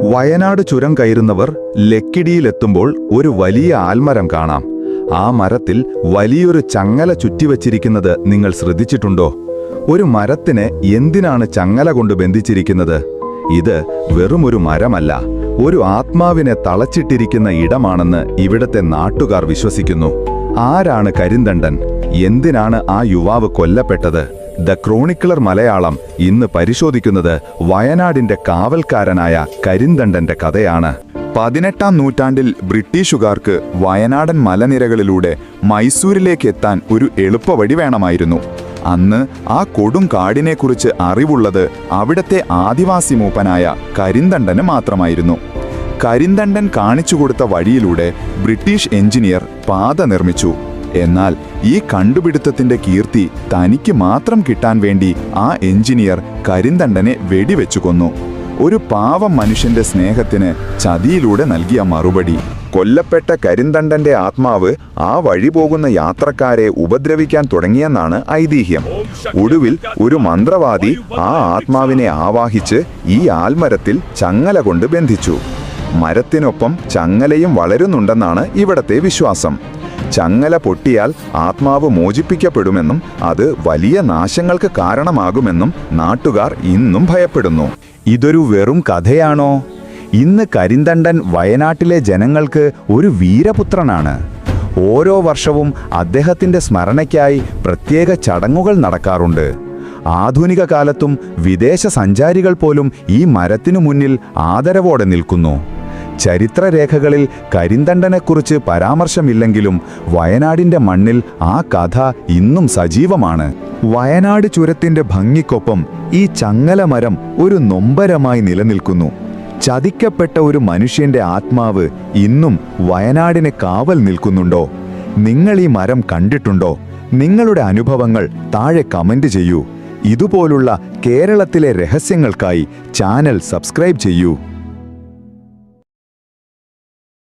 വയനാട് ചുരം കയറുന്നവർ ലക്കിടിയിലെത്തുമ്പോൾ ഒരു വലിയ ആൽമരം കാണാം. ആ മരത്തിൽ വലിയൊരു ചങ്ങല ചുറ്റിവച്ചിരിക്കുന്നത് നിങ്ങൾ ശ്രദ്ധിച്ചിട്ടുണ്ടോ? ഒരു മരത്തിന് എന്തിനാണ് ചങ്ങല കൊണ്ട് ബന്ധിച്ചിരിക്കുന്നത്? ഇത് വെറുമൊരു മരമല്ല ഒരു ആത്മാവിനെ തളച്ചിട്ടിരിക്കുന്ന ഇടമാണെന്ന് ഇവിടത്തെ നാട്ടുകാർ വിശ്വസിക്കുന്നു. ആരാണ് കരിന്തണ്ടൻ? എന്തിനാണ് ആ യുവാവ് കൊല്ലപ്പെട്ടത്? ദ ക്രോണിക്കിളർ മലയാളം ഇന്ന് പരിശോധിക്കുന്നത് വയനാടിന്റെ കാവൽക്കാരനായ കരിന്തണ്ടന്റെ കഥയാണ്. പതിനെട്ടാം നൂറ്റാണ്ടിൽ ബ്രിട്ടീഷുകാർക്ക് വയനാടൻ മലനിരകളിലൂടെ മൈസൂരിലേക്ക് എത്താൻ ഒരു എളുപ്പവഴി വേണമായിരുന്നു. അന്ന് ആ കൊടും കാടിനെക്കുറിച്ച് അറിവുള്ളത് അവിടത്തെ ആദിവാസി മൂപ്പനായ കരിന്തണ്ടന് മാത്രമായിരുന്നു. കരിന്തണ്ടൻ കാണിച്ചു കൊടുത്ത വഴിയിലൂടെ ബ്രിട്ടീഷ് എഞ്ചിനീയർ പാത നിർമ്മിച്ചു. എന്നാൽ ഈ കണ്ടുപിടുത്തത്തിന്റെ കീർത്തി തനിക്ക് മാത്രം കിട്ടാൻ വേണ്ടി ആ എഞ്ചിനീയർ കരിന്തണ്ടനെ വെടിവെച്ചു കൊന്നു. ഒരു പാവം മനുഷ്യന്റെ സ്നേഹത്തിന് ചതിയിലൂടെ നൽകിയ മറുപടി. കൊല്ലപ്പെട്ട കരിന്തണ്ടന്റെ ആത്മാവ് ആ വഴി പോകുന്ന യാത്രക്കാരെ ഉപദ്രവിക്കാൻ തുടങ്ങിയെന്നാണ് ഐതിഹ്യം. ഒടുവിൽ ഒരു മന്ത്രവാദി ആ ആത്മാവിനെ ആവാഹിച്ച് ഈ ആൽമരത്തിൽ ചങ്ങല കൊണ്ട് ബന്ധിച്ചു. മരത്തിനൊപ്പം ചങ്ങലയും വളരുന്നുണ്ടെന്നാണ് ഇവിടത്തെ വിശ്വാസം. ചങ്ങല പൊട്ടിയാൽ ആത്മാവ് മോചിപ്പിക്കപ്പെടുമെന്നും അത് വലിയ നാശങ്ങൾക്ക് കാരണമാകുമെന്നും നാട്ടുകാർ ഇന്നും ഭയപ്പെടുന്നു. ഇതൊരു വെറും കഥയാണോ? ഇന്ന് കരിന്തണ്ടൻ വയനാട്ടിലെ ജനങ്ങൾക്ക് ഒരു വീരപുത്രനാണ്. ഓരോ വർഷവും അദ്ദേഹത്തിന്റെ സ്മരണയ്ക്കായി പ്രത്യേക ചടങ്ങുകൾ നടക്കാറുണ്ട്. ആധുനിക കാലത്തും വിദേശ സഞ്ചാരികൾ പോലും ഈ മരത്തിനു മുന്നിൽ ആദരവോടെ നിൽക്കുന്നു. ചരിത്രരേഖകളിൽ കരിന്തണ്ടനെക്കുറിച്ച് പരാമർശമില്ലെങ്കിലും വയനാടിന്റെ മണ്ണിൽ ആ കഥ ഇന്നും സജീവമാണ്. വയനാട് ചുരത്തിന്റെ ഭംഗിക്കൊപ്പം ഈ ചങ്ങലമരം ഒരു നൊമ്പരമായി നിലനിൽക്കുന്നു. ചതിക്കപ്പെട്ട ഒരു മനുഷ്യന്റെ ആത്മാവ് ഇന്നും വയനാടിന് കാവൽ നിൽക്കുന്നുണ്ടോ? നിങ്ങൾ ഈ മരം കണ്ടിട്ടുണ്ടോ? നിങ്ങളുടെ അനുഭവങ്ങൾ താഴെ കമന്റ് ചെയ്യൂ. ഇതുപോലുള്ള കേരളത്തിലെ രഹസ്യങ്ങൾക്കായി ചാനൽ സബ്സ്ക്രൈബ് ചെയ്യൂ.